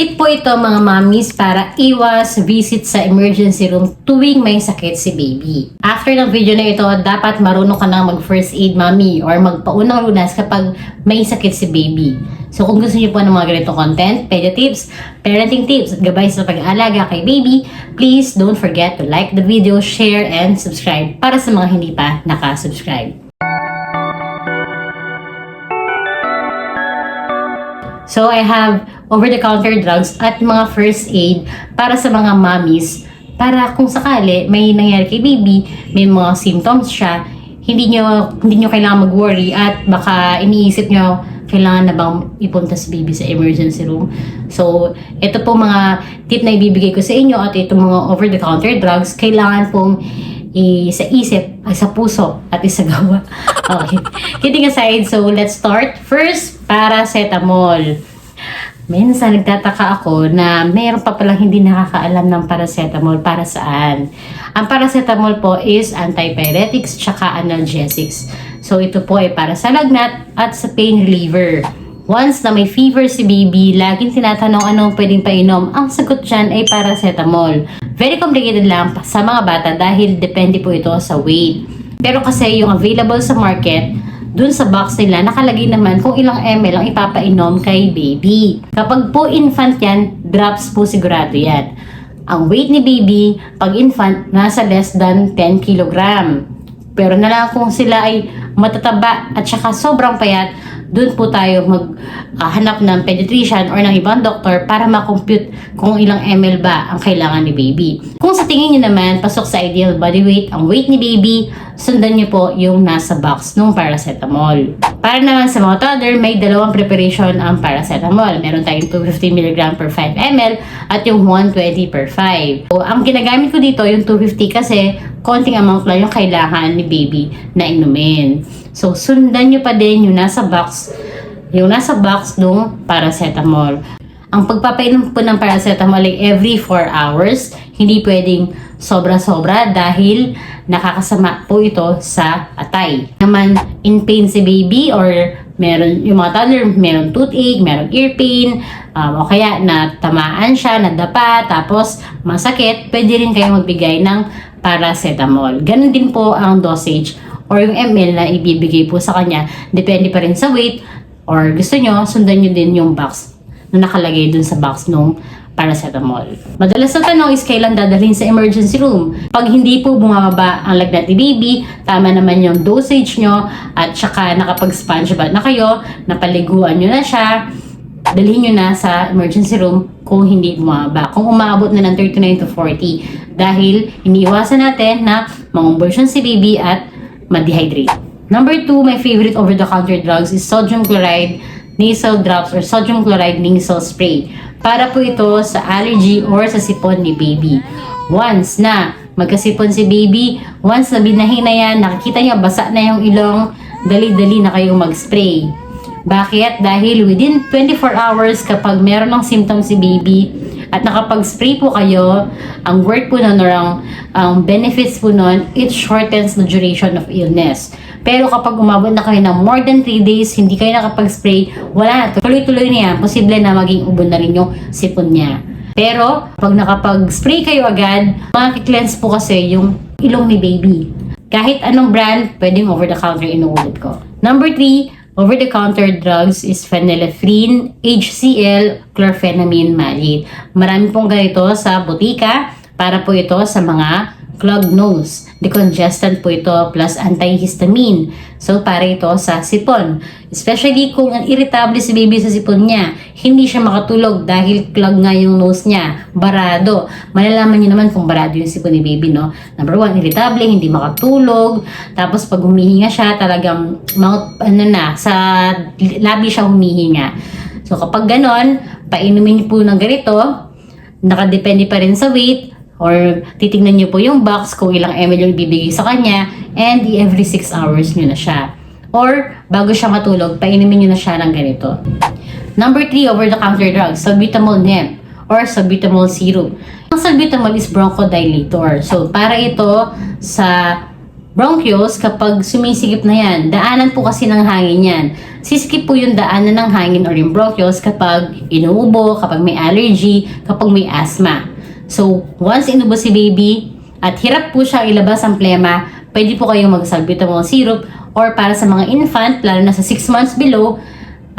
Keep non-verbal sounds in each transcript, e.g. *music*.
Tip po ito mga mommies para iwas visit sa emergency room tuwing may sakit si baby. After ng video na ito, dapat marunong ka na mag first aid mommy or magpaunang lunas kapag may sakit si baby. So kung gusto niyo po ng mga ganitong content, pedia tips, parenting tips, at gabay sa pag-aalaga kay baby, please don't forget to like the video, share, and subscribe para sa mga hindi pa nakasubscribe. So I have over-the-counter drugs at mga first aid para sa mga mommies para kung sakali may nangyari kay baby, may mga symptoms siya, hindi nyo, hindi nyo kailangan mag-worry at baka iniisip nyo kailangan na bang ipunta si baby sa emergency room. So, ito po mga tip na ibibigay ko sa inyo at ito mga over-the-counter drugs, kailangan pong i sa isip, sa puso, at isagawa. *laughs* Okay. Kidding aside, so let's start. First, paracetamol. Minsan nagtataka ako na mayroon pa palang hindi nakakaalam ng paracetamol para saan. Ang paracetamol po is antipyretics tsaka analgesics. So ito po ay para sa lagnat at sa pain reliever. Once na may fever si baby, laging tinatanong anong pwedeng painom. Ang sagot dyan ay paracetamol. Very complicated lang sa mga bata dahil depende po ito sa weight. Pero kasi yung available sa market, dun sa box nila, nakalagay naman kung ilang ml ang ipapainom kay baby. Kapag po infant yan, drops po sigurado yan. Ang weight ni baby, pag infant, nasa less than 10 kilogram. Pero na lang kung sila ay matataba at saka sobrang payat, doon po tayo maghanap ng pediatrician or ng ibang doktor para makompute kung ilang ml ba ang kailangan ni baby. Kung sa tingin niyo naman, pasok sa ideal body weight ang weight ni baby, sundan niyo po yung nasa box ng paracetamol. Para naman sa mga toddler, may dalawang preparation ang paracetamol. Meron tayong 250 mg per 5 ml at yung 120 per 5. So, ang ginagamit ko dito, yung 250 kasi konting amount lang yung kailangan ni baby na inumin. So, sundan nyo pa din yung nasa box, yung nasa box ng paracetamol. Ang pagpapainom po ng paracetamol ay every 4 hours. Hindi pwedeng sobra-sobra dahil nakakasama po ito sa atay. Naman, in pain si baby or meron yung mga toddler, meron toothache, meron ear pain, um, o kaya natamaan siya, nadapa, tapos masakit, pwede rin kayo magbigay ng paracetamol. Ganon din po ang dosage or yung ml na ibibigay po sa kanya. Depende pa rin sa weight or gusto nyo, sundan nyo din yung box na nakalagay dun sa box nung paracetamol. Madalas na tanong is kailan dadalhin sa emergency room. Pag hindi po bumababa ang lagnat ni baby, tama naman yung dosage nyo at saka nakapag-sponge bath na kayo, napaliguan nyo na siya, dalhin nyo na sa emergency room kung hindi bumababa. Kung umabot na ng 39 to 40 dahil iniiwasan natin na mangumbulsion si baby at ma-dehydrate. Number two, my favorite over-the-counter drugs is sodium chloride nasal drops or sodium chloride nasal spray. Para po ito sa allergy or sa sipon ni baby. Once na magkasipon si baby, once na binahin na yan, nakikita niya basa na yung ilong, dali-dali na kayong mag-spray. Bakit? Dahil within 24 hours kapag meron ng symptoms si baby at nakapag-spray po kayo, ang work po nun or ang, ang benefits po nun, it shortens the duration of illness. Pero kapag umabot na kayo ng more than 3 days, hindi kayo nakapag-spray, wala na. Tuloy-tuloy na yan. Posible na maging ubo na rin yung sipon niya. Pero, pag nakapag-spray kayo agad, makiklense po kasi yung ilong ni baby. Kahit anong brand, pwedeng over-the-counter inuulit ko. Number 3, over-the-counter drugs is phenylephrine, HCl, chlorphenamine maleate. Marami pong ganito sa butika para po ito sa mga clogged nose. Decongestant po ito plus antihistamine. So, para ito sa sipon. Especially kung ang irritable si baby sa sipon niya. Hindi siya makatulog dahil clog nga yung nose niya. Barado. Malalaman niyo naman kung barado yung sipon ni baby, no? Number one, irritable, hindi makatulog. Tapos, pag humihinga siya, talagang mouth, ano na, sa labi siya humihinga. So, kapag ganon, painumin niyo po ng ganito, nakadepende pa rin sa weight, or titingnan niyo po yung box kung ilang ml yung ibibigay sa kanya and every 6 hours niyo na siya. Or bago siya matulog, painumin niyo na siya ng ganito. Number 3, over-the-counter drugs, salbutamol NEM or salbutamol syrup. Ang salbutamol is bronchodilator. So, para ito sa bronchioles kapag sumisikip na yan. Daanan po kasi ng hangin yan. Sisikip po yung daanan ng hangin or yung bronchioles kapag inuubo, kapag may allergy, kapag may asthma. So, once inubo si baby at hirap po siya ilabas ang plema, pwede po kayong magsalbutamol syrup or para sa mga infant, lalo na sa 6 months below,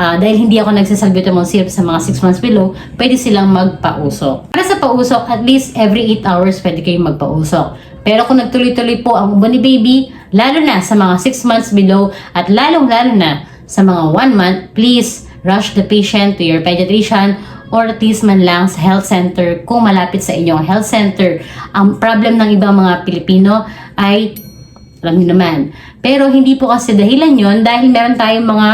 Ah, dahil hindi ako nagsasalbutamol syrup sa mga 6 months below, pwede silang magpausok. Para sa pausok, at least every 8 hours pwede kayong magpausok. Pero kung nagtuloy-tuloy po ang ubo ni baby, lalo na sa mga 6 months below at lalong-lalo na sa mga 1 month, please rush the patient to your pediatrician or at least man lang sa health center kung malapit sa inyong health center. Ang problem ng ibang mga Pilipino ay alam niyo naman. Pero hindi po kasi dahilan yon dahil meron tayong mga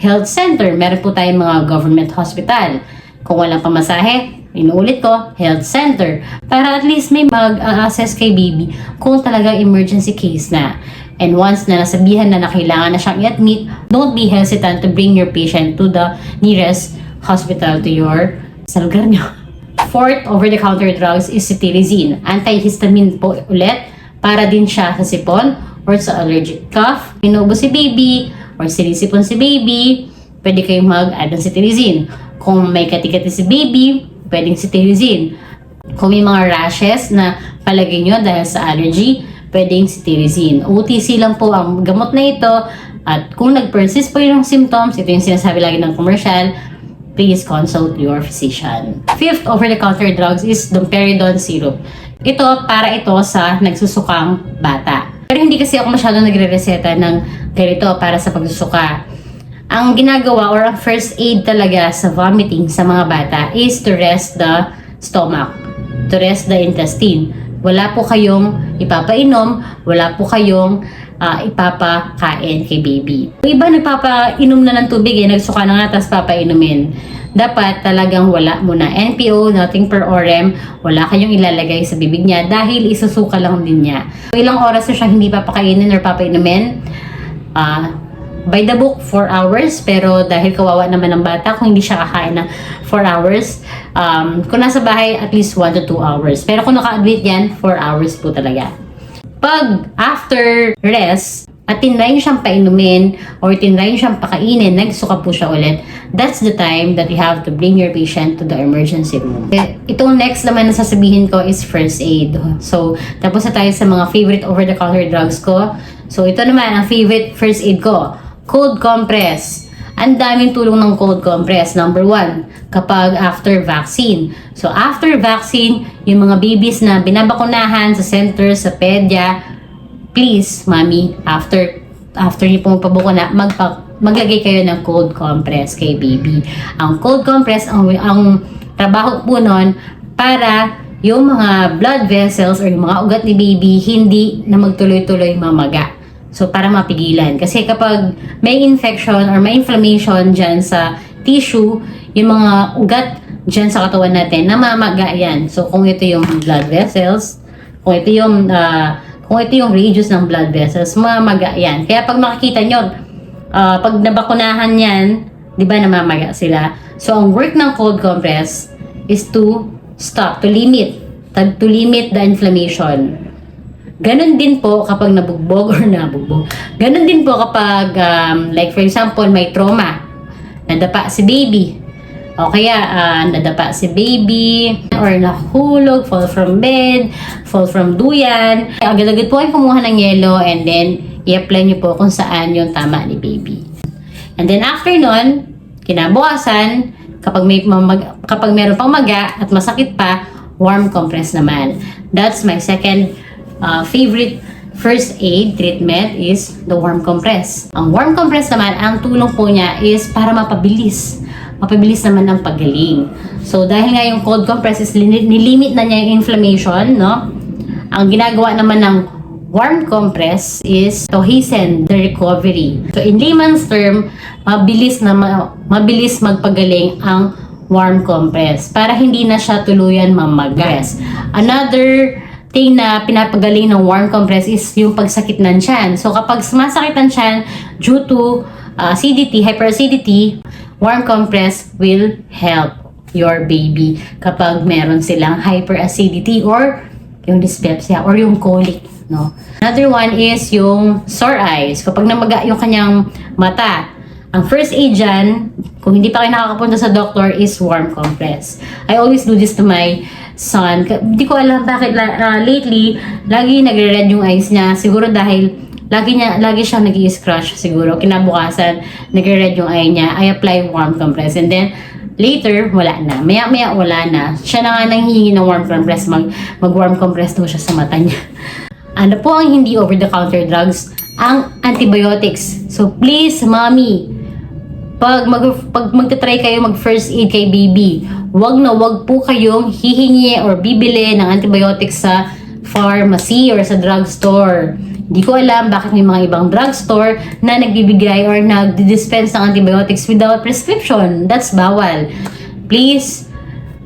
health center, meron po tayong mga government hospital. Kung walang pamasahe, inuulit ko, health center. Para at least may mag-assess kay baby kung talaga emergency case na. And once na nasabihan na na kailangan na siyang i-admit, don't be hesitant to bring your patient to the nearest hospital to your sa lugar niyo. Fourth over-the-counter drugs is cetirizine. Antihistamine po ulit para din siya sa sipon or sa allergic cough. Inuubo si baby or sinisipon si baby, pwede kayong mag-add ng cetirizine. Kung may katikati si baby, pwedeng cetirizine. Kung may mga rashes na palagay nyo dahil sa allergy, pwedeng cetirizine. OTC lang po ang gamot na ito at kung nag-persist po yung symptoms, ito yung sinasabi lagi ng commercial, please consult your physician. Fifth over-the-counter drugs is domperidone syrup. Ito para ito sa nagsusukang bata. Pero hindi kasi ako masyado nagre-reseta ng ganito para sa pagsusuka. Ang ginagawa or ang first aid talaga sa vomiting sa mga bata is to rest the stomach, to rest the intestine. Wala po kayong ipapainom, wala po kayong ah, ipapakain kay baby. Iba nagpapainom na ng tubig eh, nagsuka na nga tapos papainumin. Dapat talagang wala muna. NPO, nothing per orem, wala kayong ilalagay sa bibig niya dahil isusuka lang din niya. Ilang oras na siya hindi papakainin or papainumin, ah, by the book, 4 hours. Pero dahil kawawa naman ng bata, kung hindi siya kakain ng 4 hours, um, kung nasa bahay, at least 1 to 2 hours. Pero kung naka-admit yan, 4 hours po talaga. Pag after rest, at tinry siyang painumin or tinry siyang pakainin, nagsuka po siya ulit, that's the time that you have to bring your patient to the emergency room. Itong next naman na sasabihin ko is first aid. So, tapos na tayo sa mga favorite over-the-counter drugs ko. So, ito naman ang favorite first aid ko. Cold compress. Ang daming tulong ng cold compress. Number one, kapag after vaccine. So, after vaccine, yung mga babies na binabakunahan sa center, sa pedya, please, mami, after after niyo pong pabukuna, magpa, maglagay kayo ng cold compress kay baby. Ang cold compress, ang, ang trabaho po nun, para yung mga blood vessels or yung mga ugat ni baby, hindi na magtuloy-tuloy mamaga. So, para mapigilan. Kasi kapag may infection or may inflammation dyan sa tissue, yung mga ugat dyan sa katawan natin, namamaga yan. So, kung ito yung blood vessels, kung ito yung ah, kung ito yung radius ng blood vessels, mamaga yan. Kaya pag makikita nyo, ah, pag nabakunahan yan, di ba namamaga sila? So, ang work ng cold compress is to stop, to limit, to limit the inflammation. Ganon din po kapag nabugbog or nabugbog. Ganon din po kapag, um, like for example, may trauma. Nadapa si baby. O kaya, ah, nadapa si baby, or nahulog, fall from bed, fall from duyan. Agad-agad po ay kumuha ng yelo and then i-apply nyo po kung saan yung tama ni baby. And then after nun, kinabukasan, kapag may kapag meron pang maga at masakit pa, warm compress naman. That's my second uh, favorite first aid treatment is the warm compress. Ang warm compress naman, ang tulong po niya is para mapabilis. Mapabilis naman ang paggaling. So, dahil nga yung cold compress is nilimit na niya yung inflammation, no? Ang ginagawa naman ng warm compress is to hasten the recovery. So, in layman's term, mabilis na ma- mabilis magpagaling ang warm compress para hindi na siya tuluyan mamagas. Another thing na pinapagaling ng warm compress is yung pagsakit ng tiyan. So kapag sumasakit ang tiyan due to uh, acidity, hyperacidity, warm compress will help your baby kapag meron silang hyperacidity or yung dyspepsia or yung colic, no? Another one is yung sore eyes. Kapag namaga yung kanyang mata, ang first aid dyan, kung hindi pa kayo nakakapunta sa doctor, is warm compress. I always do this to my son. Hindi ko alam bakit ah, lately, lagi nagre-red yung eyes niya. Siguro dahil lagi niya lagi siya nag scratch siguro. Kinabukasan, nagre-red yung eye niya. I apply warm compress. And then, later, wala na. Maya-maya, wala na. Siya na nga nanghihingi ng warm compress. Mag, mag-warm compress daw siya sa mata niya. *laughs* ano po ang hindi over-the-counter drugs? Ang antibiotics. So, please, mommy, pag mag pag magte-try kayo mag first aid kay baby, wag na wag po kayong hihingi or bibili ng antibiotics sa pharmacy or sa drugstore. Hindi ko alam bakit may mga ibang drugstore na nagbibigay or nagdi-dispense ng antibiotics without prescription. That's bawal. Please,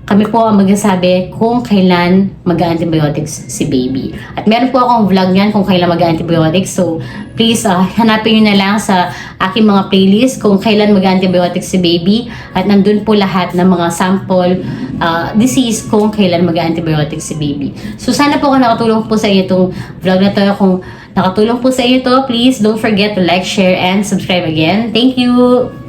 kami po ang magsasabi kung kailan mag-antibiotics si baby. At meron po akong vlog niyan kung kailan mag-antibiotics. So, please, ah, hanapin nyo na lang sa aking mga playlist kung kailan mag-antibiotics si baby. At nandun po lahat ng mga sample ah, disease kung kailan mag-antibiotics si baby. So, sana po kung nakatulong po sa inyo itong vlog na to. Kung nakatulong po sa inyo to, please don't forget to like, share, and subscribe again. Thank you!